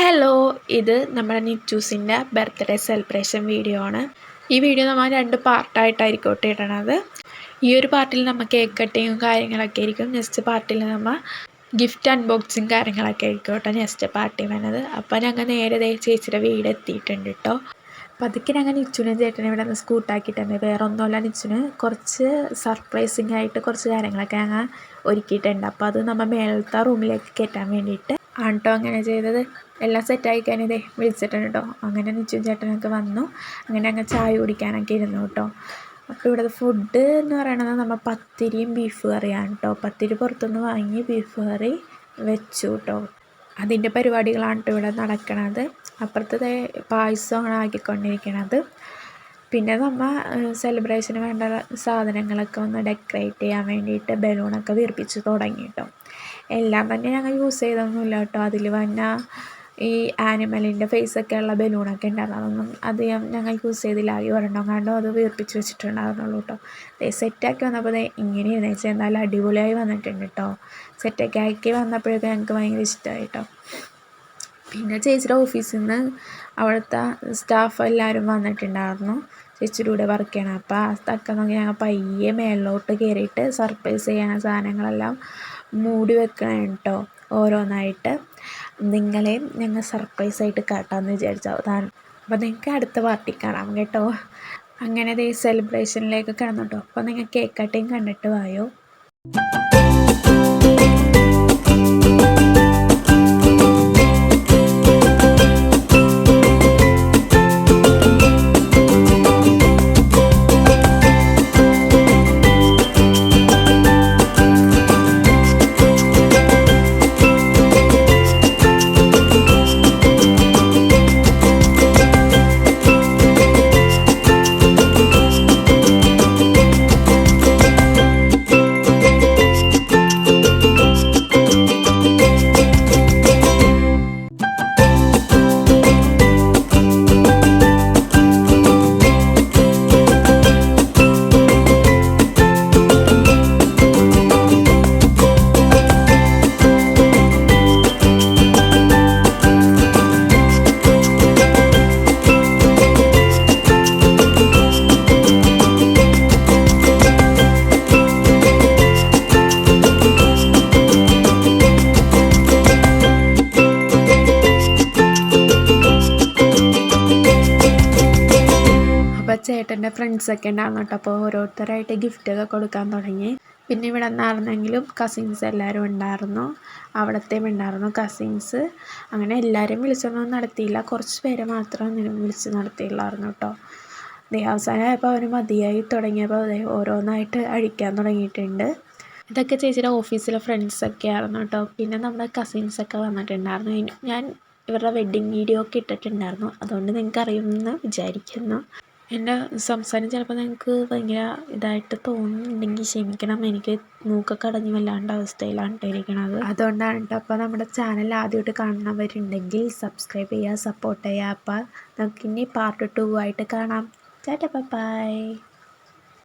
Hello ഇത് നമ്മുടെ നിറ്റൂസിന്റെ birthday celebration video ആണ്. ഈ വീഡിയോ നമ്മൾ രണ്ട് പാർട്ടായിട്ടായിരിക്കും ഇടണത്. ഈ ഒരു പാർട്ടിൽ നമ്മൾ കേക്ക് കട്ടിങ്ങും കാര്യങ്ങളൊക്കെ ആയിരിക്കും. നെക്സ്റ്റ് പാർട്ടിൽ നമ്മൾ ഗിഫ്റ്റ് അൺബോക്സിങ് കാര്യങ്ങളൊക്കെ ആയിരിക്കും കേട്ടോ നെക്സ്റ്റ് പാർട്ടി വന്നത്. അപ്പോൾ ഞങ്ങൾ നേരെ ചേച്ചിയുടെ വീട് എത്തിയിട്ടുണ്ട് കേട്ടോ പതുക്കെ ഞങ്ങൾ നിച്ചുനും ചേട്ടനെ ഇവിടെ നിന്ന് സ്കൂട്ടാക്കിയിട്ടുണ്ട് വേറെ ഒന്നുമല്ല നിച്ചുന് കുറച്ച് സർപ്രൈസിങ് ആയിട്ട് കുറച്ച് കാര്യങ്ങളൊക്കെ ഞങ്ങൾ ഒരുക്കിയിട്ടുണ്ട്. അപ്പോൾ അത് നമ്മൾ മേളത്തെ റൂമിലേക്ക് കയറ്റാൻ വേണ്ടിയിട്ട് ആണ് കേട്ടോ അങ്ങനെ ചെയ്തത്. എല്ലാം സെറ്റായി കഴിഞ്ഞതേ വിളിച്ചിട്ടുണ്ട് കേട്ടോ അങ്ങനെ നിച്ചും ചേട്ടനൊക്കെ വന്നു. അങ്ങനെ അങ്ങ് ചായ കുടിക്കാനൊക്കെ ഇരുന്നു കേട്ടോ അപ്പോൾ ഇവിടുത്തെ ഫുഡ് എന്ന് പറയണത് നമ്മൾ പത്തിരിയും ബീഫ് കറിയാണ് കേട്ടോ പത്തിരി പുറത്തുനിന്ന് വാങ്ങി ബീഫ് കറി വെച്ചു കേട്ടോ അതിന്റെ പരിപാടികളാണ് കേട്ടോ ഇവിടെ നടക്കണത്. അപ്പുറത്തെ പായസമാണ് ആക്കിക്കൊണ്ടിരിക്കണത്. പിന്നെ നമ്മൾ സെലിബ്രേഷന് വേണ്ട സാധനങ്ങളൊക്കെ ഒന്ന് ഡെക്കറേറ്റ് ചെയ്യാൻ വേണ്ടിയിട്ട് ബലൂണൊക്കെ വീർപ്പിച്ച് തുടങ്ങി കേട്ടോ എല്ലാം തന്നെ ഞങ്ങൾ യൂസ് ചെയ്തൊന്നുമില്ല കേട്ടോ. അതിൽ വന്ന ഈ ആനിമലിന്റെ ഫേസൊക്കെ ഉള്ള ബലൂണൊക്കെ ഉണ്ടായിരുന്നു അതൊന്നും ഞങ്ങൾ യൂസ് ചെയ്തില്ല. ഈ ഒരെണ്ണം കണ്ടോ? അത് വീർപ്പിച്ച് വെച്ചിട്ടുണ്ടായിരുന്നുള്ളൂ കേട്ടോ. സെറ്റാക്കി വന്നപ്പോൾ ഇങ്ങനെ ഇരുന്നേച്ച് എന്തായാലും അടിപൊളിയായി വന്നിട്ടുണ്ട് കേട്ടോ. സെറ്റൊക്കെ ആക്കി വന്നപ്പോഴൊക്കെ ഞങ്ങൾക്ക് ഭയങ്കര ഇഷ്ടമായി കേട്ടോ. പിന്നെ ചേച്ചിയുടെ ഓഫീസിൽ നിന്ന് അവിടുത്തെ സ്റ്റാഫ് എല്ലാവരും വന്നിട്ടുണ്ടായിരുന്നു. ചേച്ചിയുടെ കൂടെ വർക്ക് ചെയ്യണം അപ്പോൾ ആ തക്ക നോക്കി ഞങ്ങൾ പയ്യെ മേളിലോട്ട് കയറിയിട്ട് സർപ്രൈസ് ചെയ്യണ സാധനങ്ങളെല്ലാം മൂടി വെക്കണം കേട്ടോ ഓരോന്നായിട്ട്. നിങ്ങളെയും ഞങ്ങൾ സർപ്രൈസായിട്ട് കാട്ടാമെന്ന് വിചാരിച്ചു അതാണ്. അപ്പോൾ നിങ്ങൾക്ക് അടുത്ത പാർട്ടി കാണാം കേട്ടോ. അങ്ങനെ ദേ സെലിബ്രേഷനിലേക്ക് കിടന്നു അപ്പോൾ നിങ്ങൾ കേക്ക് കട്ടിങ് കണ്ടിട്ട് വായോ. ചേട്ടന്റെ ഫ്രണ്ട്സൊക്കെ ഉണ്ടായിരുന്നു കേട്ടോ അപ്പോൾ ഓരോരുത്തരായിട്ട് ഗിഫ്റ്റൊക്കെ കൊടുക്കാൻ തുടങ്ങി. പിന്നെ ഇവിടെ നിന്നായിരുന്നെങ്കിലും കസിൻസ് എല്ലാവരും ഉണ്ടായിരുന്നു. അവിടത്തെയും ഉണ്ടായിരുന്നു കസിൻസ് അങ്ങനെ എല്ലാവരും വിളിച്ചൊന്നും നടത്തിയില്ല. കുറച്ച് പേരെ മാത്രം വിളിച്ച് നടത്തിയില്ലായിരുന്നു കേട്ടോ. ദേഹാവസാനമായപ്പോൾ അവന് മതിയായി തുടങ്ങിയപ്പോൾ ഓരോന്നായിട്ട് അഴിക്കാൻ തുടങ്ങിയിട്ടുണ്ട്. ഇതൊക്കെ ചേച്ചിയുടെ ഓഫീസിലെ ഫ്രണ്ട്സൊക്കെ ആയിരുന്നു കേട്ടോ. പിന്നെ നമ്മുടെ കസിൻസൊക്കെ വന്നിട്ടുണ്ടായിരുന്നു. ഞാൻ ഇവരുടെ വെഡ്ഡിങ് വീഡിയോ ഒക്കെ ഇട്ടിട്ടുണ്ടായിരുന്നു. അതുകൊണ്ട് നിങ്ങൾക്ക് അറിയുമെന്ന് വിചാരിക്കുന്നു. എന്റെ സംസാരം ചിലപ്പോൾ നിങ്ങൾക്ക് ഭയങ്കര ഇതായിട്ട് തോന്നുന്നുണ്ടെങ്കിൽ ക്ഷമിക്കണം. എനിക്ക് മൂക്കൊക്കെ അടഞ്ഞ് വല്ലാണ്ട് അവസ്ഥയിലാണ് ഇരിക്കണത് അതുകൊണ്ടാണ് കേട്ടോ അപ്പോൾ നമ്മുടെ ചാനൽ ആദ്യമായിട്ട് കാണുന്നവരുണ്ടെങ്കിൽ സബ്സ്ക്രൈബ് ചെയ്യുക സപ്പോർട്ട് ചെയ്യുക. അപ്പോൾ നമുക്കിനി പാർട്ട് ടു ആയിട്ട് കാണാം. ടാറ്റ ബൈ